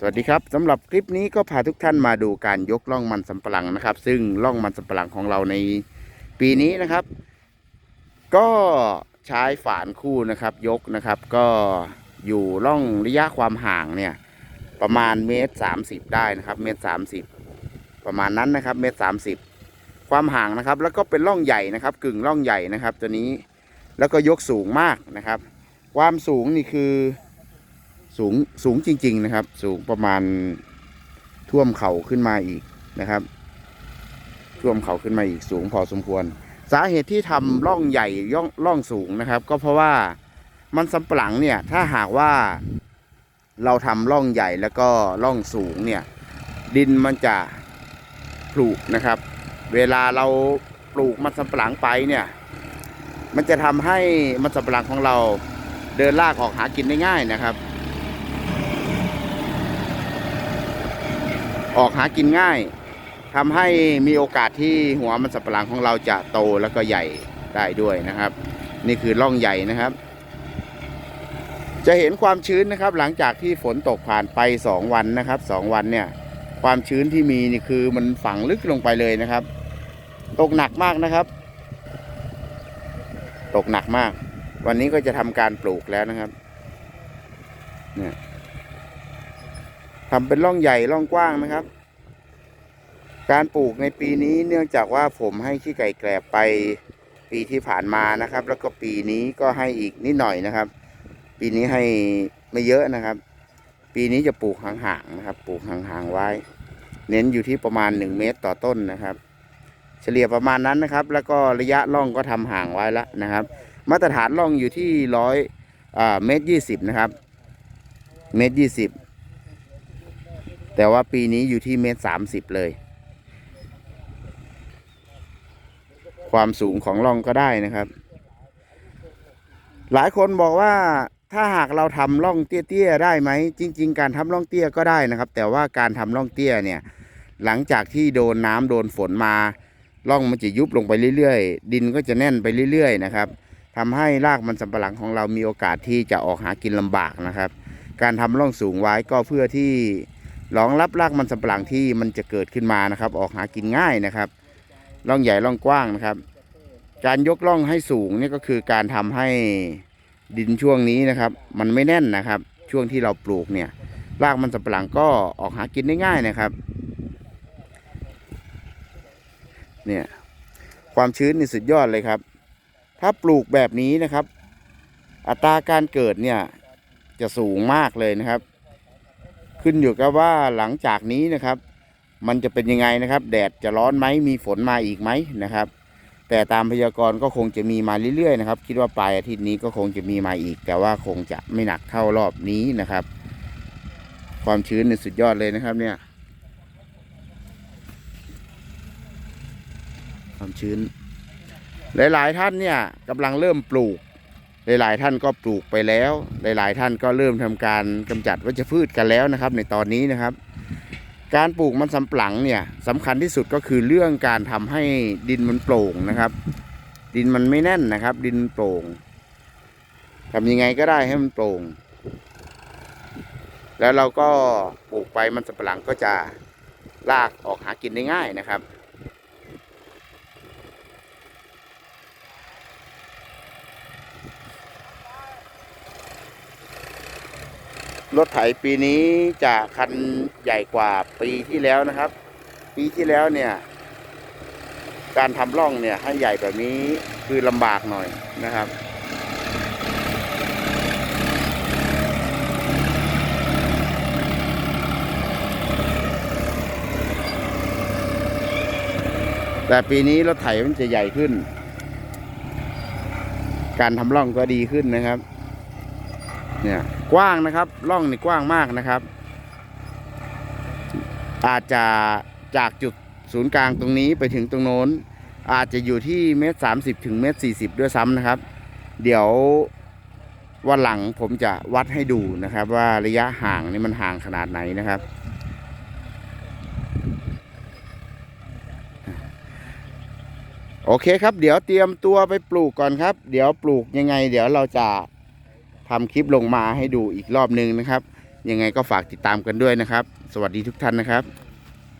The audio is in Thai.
สวัสดีครับสำหรับคลิปนี้ก็พาทุกท่านมาดูการยกล่องมันสำปะหลังนะครับ ซึ่งล่องมันสำปะหลังของเราในปีนี้นะครับ ก็ใช้ฝานคู่นะครับ ยกนะครับ ก็อยู่ล่องระยะความห่างเนี่ยประมาณเมตรสามสิบได้นะครับเมตรสามสิบประมาณนั้นนะครับเมตรสามสิบความห่างนะครับ แล้วก็เป็นล่องใหญ่นะครับ กึ่งล่องใหญ่นะครับ ตัวนี้แล้วก็ยกสูงมากนะครับ ความสูงนี่คือ สูงสูงจริง ๆ นะครับ สูงประมาณท่วมเข่าขึ้นมาอีกนะครับ ท่วมเข่าขึ้นมาอีกสูงพอสมควร สาเหตุที่ทำร่องใหญ่ย่องร่องสูงนะครับ ก็เพราะว่ามันสำปะหลังเนี่ยถ้าหากว่าเราทำร่องใหญ่แล้วก็ร่องสูงเนี่ย ดินมันจะผลุนะครับ เวลาเราปลูกมันสำปะหลังไปเนี่ย มันจะทำให้มันสำปะหลังของเราเดินลากออกหากินได้ง่ายนะครับ ออกหากินง่ายทำให้มีโอกาสที่หัวมันสับปะหลังของเราจะโตแล้วก็ใหญ่ได้ด้วยนะครับ นี่คือร่องใหญ่นะครับ จะเห็นความชื้นนะครับ หลังจากที่ฝนตกผ่านไป 2 วันนะครับ 2 วันเนี่ยความชื้นที่มีนี่คือมันฝังลึกลงไปเลยนะครับ ตกหนักมากนะครับ ตกหนักมาก วันนี้ก็จะทำการปลูกแล้วนะครับเนี่ย ทำเป็นร่องใหญ่ร่องกว้างนะครับ การปลูกในปีนี้เนื่องจากว่าผมให้ขี้ไก่แกลบไปปีที่ผ่านมานะครับ แล้วก็ปีนี้ก็ให้อีกนิดหน่อยนะครับ ปีนี้ให้ไม่เยอะนะครับ ปีนี้จะปลูกห่างๆนะครับ ปลูกห่างๆไว้ เน้นอยู่ที่ประมาณ 1 เมตรต่อต้นนะครับ เฉลี่ยประมาณนั้นนะครับ แล้วก็ระยะร่องก็ทำห่างไว้แล้วนะครับ มาตรฐานร่องอยู่ที่ร้อยเมตรยี่สิบนะครับ เมตรยี่สิบ แต่ว่าปีนี้อยู่ที่เมตรสามสิบเลย ความสูงของร่องก็ได้นะครับ หลายคนบอกว่าถ้าหากเราทำร่องเตี้ยๆได้ไหม จริง ๆ การทำร่องเตี้ยก็ได้นะครับ แต่ว่าการทำร่องเตี้ยเนี่ย หลังจากที่โดนน้ำโดนฝนมาร่องมันจะยุบลงไปเรื่อยๆ ดินก็จะแน่นไปเรื่อยๆนะครับทำให้รากมันสำปะหลังของเรามีโอกาสที่จะออกหากินลำบากนะครับ การทำร่องสูงไว้ก็เพื่อที่ รองรับรากมันสำปะหลังที่มันจะเกิดขึ้นมานะครับ ออกหากินง่ายนะครับร่องใหญ่ร่องกว้างนะครับ การยกร่องให้สูงนี่ก็คือการทำให้ดินช่วงนี้นะครับ มันไม่แน่นนะครับ ช่วงที่เราปลูกเนี่ยรากมันสำปะหลังก็ออกหากินได้ง่ายนะครับเนี่ยความชื้นนี่สุดยอดเลยครับ ถ้าปลูกแบบนี้นะครับ อัตราการเกิดเนี่ยจะสูงมากเลยนะครับ ขึ้นอยู่กับว่าหลังจากนี้นะครับ มันจะเป็นยังไงนะครับ แดดจะร้อนไหมมีฝนมาอีกไหมนะครับ แต่ตามพยากรณ์ก็คงจะมีมาเรื่อยๆนะครับ คิดว่าปลายอาทิตย์นี้ก็คงจะมีมาอีก แต่ว่าคงจะไม่หนักเท่ารอบนี้นะครับ ความชื้นนี่สุดยอดเลยนะครับ เนี่ย ความชื้นหลายๆท่านเนี่ยกำลังเริ่มปลูก หลาย ๆ ท่านก็ปลูกไปแล้ว หลาย ๆ ท่านก็เริ่มทำการกำจัดวัชพืชกันแล้วนะครับ ในตอนนี้นะครับ การปลูกมันสำปะหลังเนี่ยสำคัญที่สุดก็คือเรื่องการทำให้ดินมันโปร่งนะครับ ดินมันไม่แน่นนะครับ ดินโปร่งทำยังไงก็ได้ให้มันโปร่ง แล้วเราก็ปลูกไปมันสำปะหลังก็จะลากออกหากินได้ง่ายนะครับ รถไถปีนี้จะคันใหญ่กว่าปีที่แล้วนะครับ ปีที่แล้วเนี่ย การทำร่องเนี่ยให้ใหญ่แบบนี้คือลำบากหน่อยนะครับแต่ปีนี้รถไถมันจะใหญ่ขึ้น การทำร่องก็ดีขึ้นนะครับ เนี่ยกว้างนะครับร่องนี่กว้างมากนะครับ อาจจะจากจุดศูนย์กลางตรงนี้ไปถึงตรงโน้น อาจจะอยู่ที่เมตรสามสิบถึงเมตรสี่สิบด้วยซ้ำนะครับ เดี๋ยววันหลังผมจะวัดให้ดูนะครับ ว่าระยะห่างนี่มันห่างขนาดไหนนะครับ โอเคครับ เดี๋ยวเตรียมตัวไปปลูกก่อนครับ เดี๋ยวปลูกยังไง เดี๋ยวเราจะ ทำคลิปลงมาให้ดูอีกรอบหนึ่งนะครับ ยังไงก็ฝากติดตามกันด้วยนะครับ สวัสดีทุกท่านนะครับ